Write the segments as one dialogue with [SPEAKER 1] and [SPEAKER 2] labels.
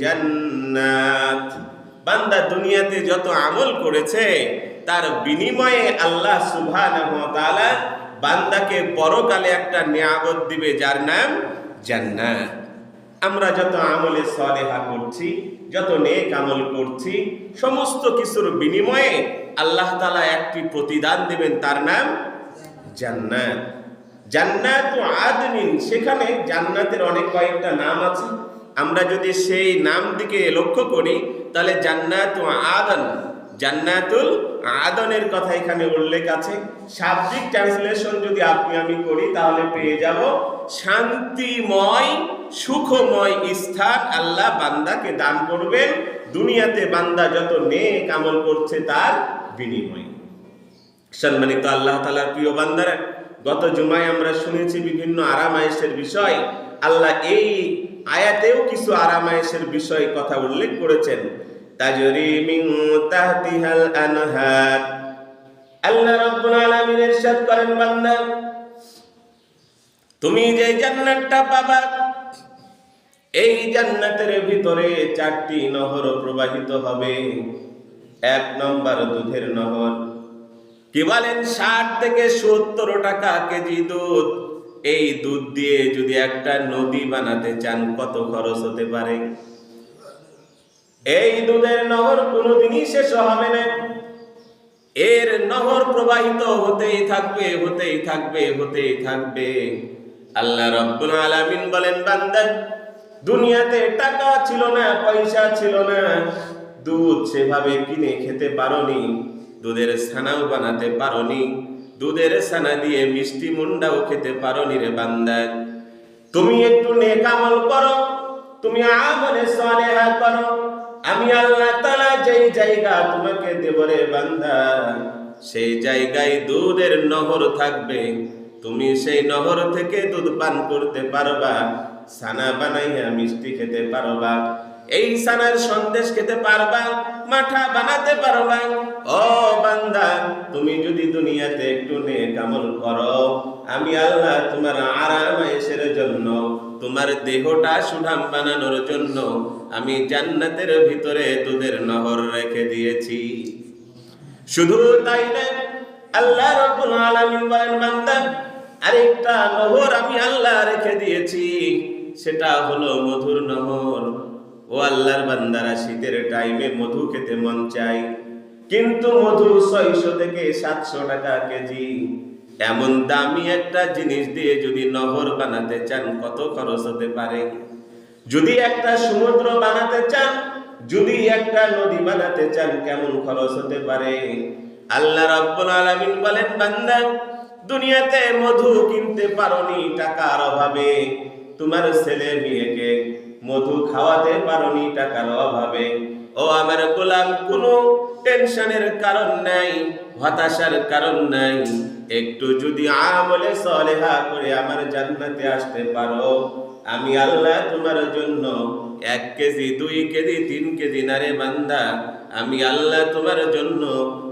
[SPEAKER 1] জান্নাত। বান্দা দুনিয়াতে যত আমল করেছে, তার বিনিময়ে আল্লাহ সুবহানাহু ওয়া তাআলা বান্দাকে পরকালে একটা নিয়ামত দিবে, যার নাম জান্নাত। আমরা যত আমলে সলেহা করছি, যত নেক আমল করছি, সমস্ত কিছুর বিনিময়ে আল্লাহ তালা একটি প্রতিদান দেবেন, তার নাম জান্নাত। জান্নাত আদমিন সেখানে জান্নাতের অনেক কয়েকটা নাম আছে। আমরা যদি সেই নাম দিকে লক্ষ্য করি, তাহলে জান্নাত আদন, জান্নাতুল আদনের কথা এখানে উল্লেখ আছে। শাব্দিক ট্রান্সলেশন যদি আপনি আমি করি, তাহলে পেয়ে যাব শান্তিময়, সুখময় স্থান আল্লাহ বান্দাকে দান করবেন। দুনিয়াতে বান্দা যত নেক আমল করছে, তার বিনিময়। সম্মানিত আল্লাহ তালার প্রিয় বান্দারা, গত জুমায় আমরা শুনেছি বিভিন্ন আরামায়েশের বিষয়। আল্লাহ এই আয়াতেও কিছু আরামায়েশের বিষয় কথা উল্লেখ করেছেন। তাজরি মিন তাহতিহাল আনহার। আল্লাহ রাব্বুল আলামিন ইরশাদ করেন, বান্দা, তুমি যে জান্নাতটা পাবা, এই জান্নাতের ভিতরে চারটি নহর প্রবাহিত হবে। এক নম্বর দুধের নহর। কি বলেন, ষাট থেকে সত্তর টাকা কেজি দুধ। এই দুধ দিয়ে যদি একটা নদী বানাতে চান, কত খরচ হতে পারে? এই দুধের নহর কোনোদিনই শেষ হবে না। এর নহর প্রবাহিত হতেই থাকবে হতেই থাকবে হতেই থাকবে। আল্লাহ রব্বুল আলামিন বলেন, বান্দা, দুনিয়াতে টাকা ছিল না, পয়সা ছিল না। দুধ সেভাবে কিনে খেতে পারোনি, দুধের ছানাও বানাতে পারোনি। দুধের সানা দিয়ে মিষ্টি মুন্ডাও খেতে পারোনি রে বান্দা। তুমি একটু নেক আমল করো, তুমি আমলে সলেহা করো। আমি আল্লাহ তাআলা যেই জায়গা তোমাকে দেব রে বান্দা, সেই জায়গায় দুধের নহর থাকবে। তুমি সেই নহর থেকে দুধ পান করতে পারবা সানা বানাইয়া মিষ্টি খেতে পারবা। এই সানার সন্দেশ খেতে পারবা মাঠা বানাতে পারবা। ও বান্দা, তুমি যদি দুনিয়াতে একটু নেক আমল করো, আমি আল্লাহ তোমার আরাম এসের জন্য, তোমার দেহটা সুঠাম বানানোর জন্য, আমি জান্নাতের ভিতরে দুধের নহর রেখে দিয়েছি। শুধু তাই না, আল্লাহ রাব্বুল আলামিন বলেন, বান্দা, আরেকটা নহর আমি আল্লাহ রেখে দিয়েছি, সেটা হলো মধুর নহর। ও আল্লাহর বান্দারা, শীতের টাইমে মধু খেতে মন চাই কিন্তু মধু ছয়শো থেকে সাতশো টাকা কেজি। এমন দামি একটা জিনিস দিয়ে যদি নহর বানাতে চান, কত খরচ হতে পারে? যদি একটা সমুদ্র বানাতে চান, যদি একটা নদী বানাতে চান, কেমন খরচ হতে পারে? আল্লাহ রাব্বুল আলামিন বলেন, বান্দা, দুনিয়াতে মধু কিনতে পারোনি টাকার অভাবে। তোমার ছেলে, মেয়েকে মধু খাওয়াতে পারোনি টাকার অভাবে। ও আমার গোলাম, কোনো টেনশনের কারণ নাই, হতাশার কারণ নাই। একটু যদি আমলে সলেহা করে আমার জান্নাতে আসতে পারো, আমি আল্লাহ তোমার জন্য এক কেজি, দুই কেজি, তিন কেজি নারে বান্দা, আমি আল্লাহ তোমার জন্য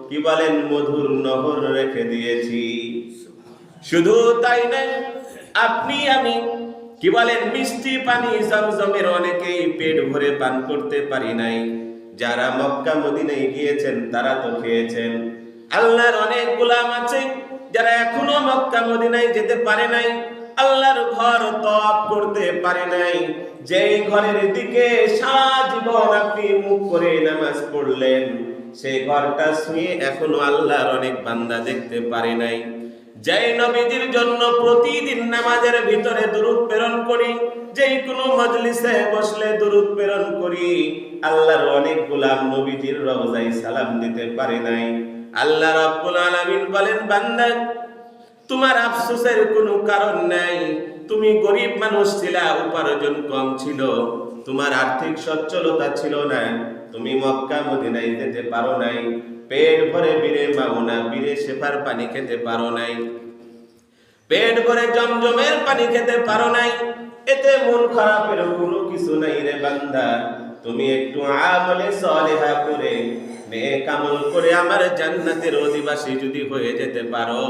[SPEAKER 1] কি বলেন, মধুর নহর রেখে দিয়েছি। শুধু তাই না আপনি আমি কি বলেন? মিষ্টি পানি জমজমের অনেকেই পেট ভরে পান করতে পারি নাই। যারা মক্কা মদিনায় গিয়েছেন, তারা তো খেয়েছেন। আল্লাহর অনেক গোলাম আছে, যারা এখনও মক্কা মদিনায় যেতে পারে নাই। আল্লাহর ঘর তপ করতে পারে নাই। যেই ঘরের দিকে সারা জীবন আপনি মুখ করে নামাজ পড়লেন, সেই ঘরটা শুয়ে এখনও আল্লাহর অনেক বান্দা দেখতে পারে নাই। যেই নবীজির জন্য প্রতিদিন নামাজের ভিতরে দুরুদ প্রেরণ করি, যেই কোনো মজলিসে বসলে দুরুদ প্রেরণ করি, আল্লাহর অনেক গোলাম নবীজির রওজায় সালাম দিতে পারে নাই। আল্লাহ রাব্বুল আলামিন বলেন, বান্দা, তোমার আফসোসের কোনো কারণ নাই। তুমি গরিব মানুষ ছিলা, উপার্জন কম ছিল। তোমার আর্থিক সচ্ছলতা ছিল না। তুমি মক্কা, মদিনায় যেতে পারো নাই। পেট ভরে বীরে মাওনা বীরে শেফার পানি খেতে পারো নাই। পেট ভরে জমজমের পানি খেতে পারো নাই। এতে মন খারাপের কোনো কিছু নাই রে বান্দা। তুমি একটু আমলে সলেহা করে নেক কামল করে আমার জান্নাতের অধিবাসী যদি হয়ে যেতে পারো,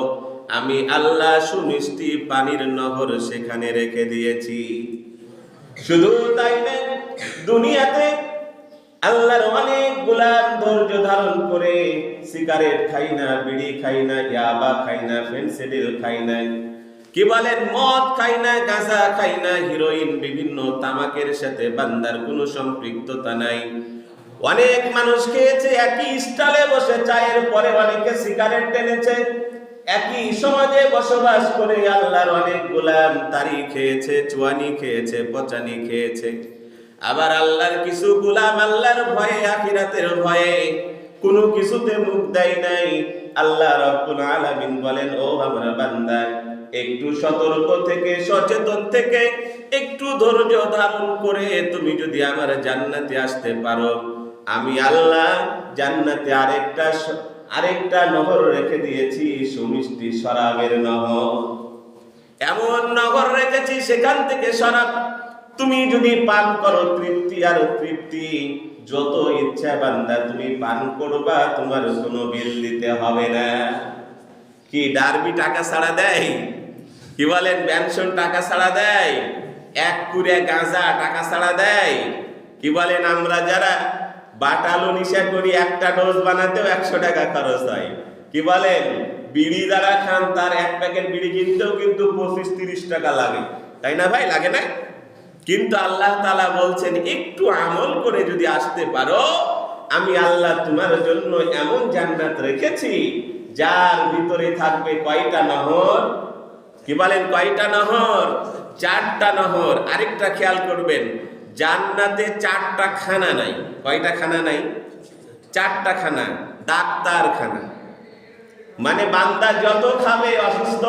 [SPEAKER 1] আমি আল্লাহ সুমিষ্টি পানির নহর সেখানে রেখে দিয়েছি। শুধু তাই দুনিয়াতে করে সিগারেট খাই না, বিড়ি খাই না, ইয়াবা খাই না, ফেন্সিডিল খাই না কি বলেন মদ খাই না, গাঁজা খাই না, হিরোইন বিভিন্ন তামাকের সাথে বান্দার কোনো সম্পৃক্ততা নাই। অনেক মানুষ খেয়েছে, একই স্টলে বসে চায়ের পরে অনেকে সিগারেট টেনেছে। একই সমাজে বসবাস করে আল্লাহর অনেক গোলাম তারি খেয়েছে, চুয়ানি খেয়েছে, পচানি খেয়েছে। আবার আল্লাহর কিছু গোলাম আল্লাহর ভয়ে, আখিরাতের ভয়ে কোনো কিছুতে মুখ দেয় নাই। আল্লাহ রব্বুল আলামিন বলেন, ও আমার বান্দা, একটু সতর্ক থেকে, সচেতন থেকে, একটু ধৈর্য ধারণ করে তুমি যদি আমার জান্নাতে আসতে পারো, আমি আল্লাহ জান্নাতে আরেকটা আরেকটা নহর রেখে দিয়েছি, সুমিষ্টি শরাবের নহর। এমন নগর রেখেছি সেখান থেকে শরাব। তুমি যদি পান করো তৃপ্তি আর তৃপ্তি যত ইচ্ছা বান্দা তুমি পান করবা, তোমার কোনো বিল দিতে হবে না। কি ডারবি টাকা ছাড়া দেয়? কি বলেন পেনশন টাকা ছাড়া দেয়? এক কুড়ে গাঁজা টাকা ছাড়া দেয়? কি বলেন, আমরা যারা বাটালো নিশা করি, একটা ডোজ বানাতেও একশো টাকা খরচ হয়। কি বলেন, বিড়ি যারা খান, তার এক প্যাকেট বিড়ি কিনতেও কিন্তু পঁচিশ তিরিশ টাকা লাগে। তাই না ভাই, লাগে না? কিন্তু আল্লাহ তালা বলছেন একটু আমল করে যদি আসতে পারো আমি আল্লাহ তোমার জন্য এমন জান্নাত রেখেছি যার ভিতরে থাকবে কয়টা নহর? কি বলেন কয়টা নহর? চারটা নহর। আরেকটা খেয়াল করবেন জান্নাতে চারটা খানা নাই। কয়টা খানা নাই? চারটা খানা ডাক্তার খানা। মানে বান্দা যত খাবে অসুস্থ?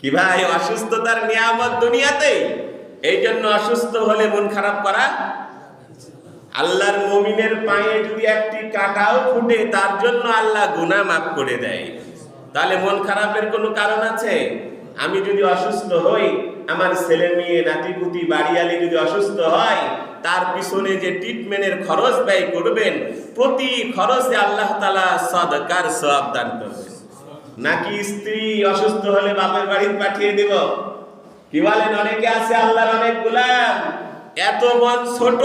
[SPEAKER 1] কি ভাই অসুস্থতার নিয়ামত দুনিয়াতে এই জন্য অসুস্থ হলে মন খারাপ করা আল্লাহর মমিনের পায়ে যদি একটি কাঁটাও ফুটে, তার জন্য আল্লাহ গুনাহ মাফ করে দেয়। তাহলে মন খারাপের কোনো কারণ আছে? আমি যদি অসুস্থ হই, আমার ছেলে মেয়ে, নাতিপুতি, বাড়িয়ালি যদি অসুস্থ হয়, তার পিছনে যে ট্রিটমেন্টের খরচ ব্যয় করবেন, প্রতি খরচে আল্লাহ তালা সদকার সব দান করবেন। নাকি স্ত্রী অসুস্থ হলে বাপের বাড়ি পাঠিয়ে দেব? কি বলেন, অনেকে আছে আল্লাহর অনেক গোলাম। এত মন ছোট,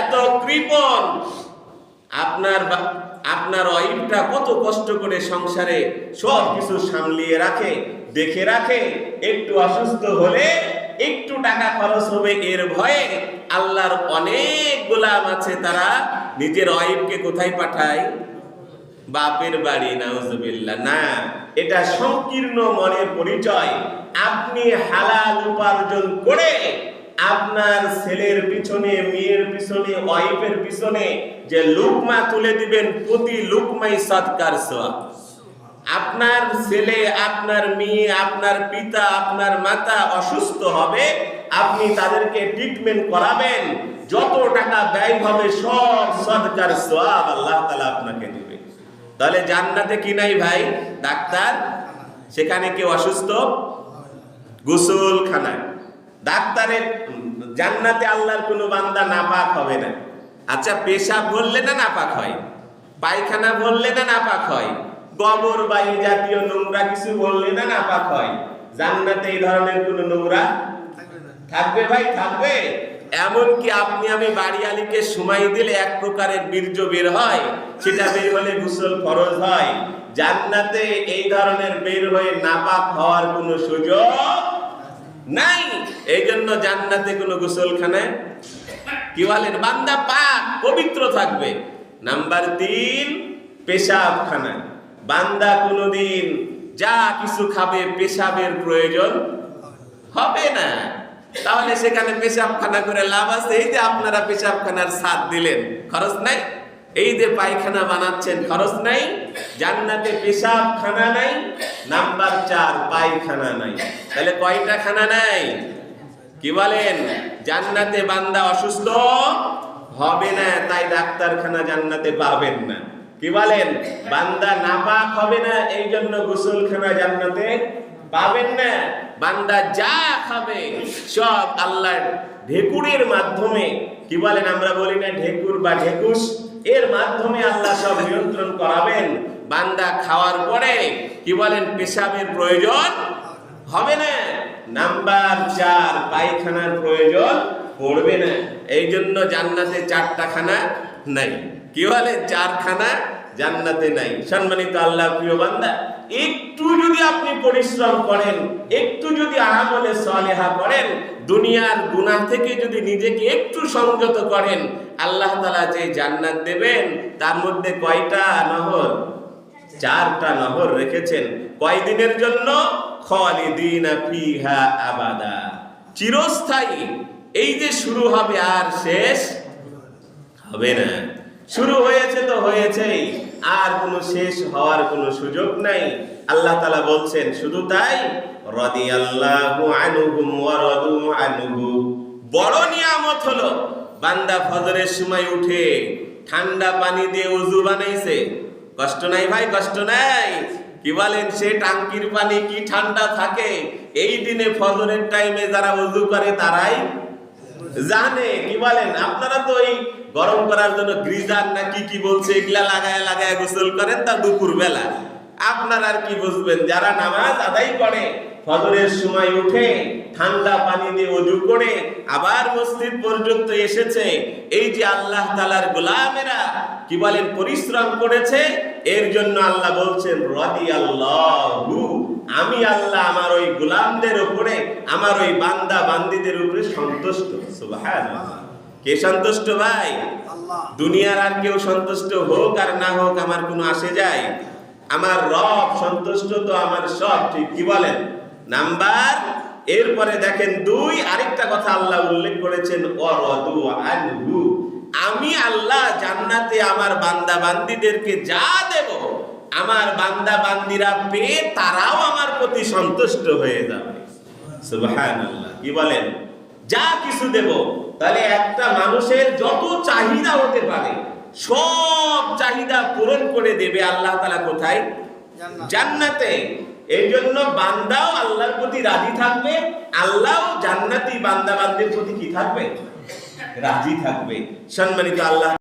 [SPEAKER 1] এত কৃপণ। আপনার আপনার ওয়াইফটা কত কষ্ট করে সংসারে সব কিছু সামলিয়ে রাখে, দেখে রাখে। একটু অসুস্থ হলে একটু টাকা খরচ হবে এর ভয়ে আল্লাহর অনেক গোলাম আছে, তারা নিজের ওয়াইফকে কোথায় পাঠায়? বাপের বাড়ি, নাউজুবিল্লাহ। না, এটা সংকীর্ণ মনের পরিচয়। আপনি হালাল উপার্জন করে আপনার ছেলের পিছনে, মেয়ের পিছনে, ওয়াইফের পিছনে যে লুকমা তুলে দিবেন, প্রতি লুকমাই সৎকার সওয়াব। আপনার ছেলে, আপনার মেয়ে, আপনার পিতা, আপনার মাতা অসুস্থ হবে, আপনি তাদেরকে ট্রিটমেন্ট করাবেন। যত টাকা ব্যয় হবে, সব সৎকার সওয়াব আল্লাহ তাআলা আপনাকে দিবে। তাহলে জান্নাতে কি নাই ভাই? ডাক্তার সেখানে কেউ অসুস্থ? গোসল খানায় ডাক্তারের জান্নাতে আল্লাহর কোনো বান্দা নাপাক হবে না। আচ্ছা পেশাব বললে না নাপাক হয়? পায়খানা বললে না নাপাক হয়? গোবর বা এই জাতীয় নোংরা কিছু বললে না নাপাক হয়? জান্নাতে এই ধরনের কোনো নোংরা থাকবে ভাই থাকবে? এমনকি আপনি আমি বাড়ি বাড়িয়ালিকে সময় দিলে এক প্রকারের বীর্য বের হয়, সেটা বের হলে গোসল ফরজ হয়। জান্নাতে এই ধরনের বের হয়ে নাপাক হওয়ার কোনো সুযোগ নাই। এই জন্য জান্নাতে কোনো গোসলখানায় কি বলেন? বান্দা পাক, পবিত্র থাকবে। নাম্বার তিন, পেশাবখানা। বান্দা কোনোদিন যা কিছু খাবে পেশাবের প্রয়োজন হবে না। তাহলে সেখানে পেশাবখানা করে লাভ আছে। এই যে আপনারা পেশাবখানার সাথ দিলেন, খরচ নাই? এই যে পায়খানা বানাচ্ছেন, খরচ নাই? জান্নাতে পেশাবখানা নাই, নাম্বার চার পায়খানা নাই। তাহলে কয়টা খানা নাই? কি বলেন? জান্নাতে বান্দা অসুস্থ? হবে না, তাই ডাক্তারখানা জান্নাতে পাবেন না। কি বলেন? বান্দা নাপাক হবে না এই জন্য গোসলখানা জান্নাতে পাবেন না। বান্দা যা খাবে, সব আল্লাহর ঢেকুরের মাধ্যমে। কি বলেন আমরা বলি না ঢেকুর বা ঢেকুস? এর মাধ্যমে আল্লাহ সব নিয়ন্ত্রণ করাবেন। বান্দা খাওয়ার পরে, কি বলেন, পেশাবের প্রয়োজন হবে না। নাম্বার চার, পায়খানার প্রয়োজন পড়বে না। এই জন্য জান্নাতে চারটা খানা নাই। কি বলে, চারখানা জান্নাতে নাই। সম্মানিত আল্লাহ প্রিয় বান্দা একটু যদি আপনি পরিশ্রম করেন, একটু যদি আমলে সলেহা করেন, দুনিয়ার গুনাহ থেকে যদি নিজেকে একটু সংযত করেন, আল্লাহ তালা যে জান্নাত দেবেন, তার মধ্যে কয়টা নহর? চারটা নহর রেখেছেন। কয়দিনের জন্য? ফিহা আবাদা। চিরস্থায়ী। এই যে শুরু হবে আর শেষ হবে না। শুরু হয়েছে তো হয়েছেই। আর কোনো শেষ হওয়ার কোনো সুযোগ নাই। আল্লাহ তালা বলছেন, শুধু তাই? রাদিয়াল্লাহু আনহুম ওয়া রাদু আনহু। বড় নিয়ামত হলো, বান্দা ফজরের সময় উঠে ঠান্ডা পানি দিয়ে উজু বানাইছে। কষ্ট নাই ভাই, কষ্ট নাই। কি বলেন, সে টাঙ্কির পানি কি ঠান্ডা থাকে? এই দিনে ফজরের টাইমে যারা উজু করে তারাই জানে। কি বলেন, আপনারা তো এই গরম করার জন্য গ্রিজার না কি কি বলছে, এগুলা লাগায় লাগায় গোসল করেন তা দুপুর বেলা আপনারা আর কি বুঝবেন, যারা নামাজ আদায় করে, ফজরের সময় উঠে ঠান্ডা পানি দিয়ে ওযু করে আবার মসজিদ পর্যন্ত এসেছে, এই যে আল্লাহ তালার গোলামেরা কি বলেন, পরিশ্রম করেছে, এর জন্য আল্লাহ বলছেন রদি আল্লাহু আমি আল্লাহ আমার ওই গোলামদের উপরে, আমার ওই বান্দা বান্দিদের উপরে সন্তুষ্ট। সুবহানাল্লাহ। কে সন্তুষ্ট ভাই? দুনিয়ার আর কেউ সন্তুষ্ট হোক আর না হোক আমার কোনো আসে যায়? আমার রব সন্তুষ্ট তো আমার সব ঠিক কি বলেন? নাম্বার এরপরে দেখেন দুই আরেকটা কথা আল্লাহ উল্লেখ করেছেন অরদু আনহু। আমি আল্লাহ জান্নাতে আমার বান্দা বান্দিদেরকে যা দেব আমার বান্দা বান্দিরা পেয়ে তারাও আমার প্রতি সন্তুষ্ট হয়ে যাবে। সুবহানাল্লাহ। কি বলেন? যা কিছু দেব তাহলে একটা মানুষের যত চাহিদা হতে পারে সব চাহিদা পূরণ করে দেবে আল্লাহ তালা কোথায়? জান্নাতে। এই জন্য বান্দাও আল্লাহর প্রতি রাজি থাকবে আল্লাহও জান্নাতি বান্দা বান্দের প্রতি কি থাকবে? রাজি থাকবে। সম্মানিত আল্লাহ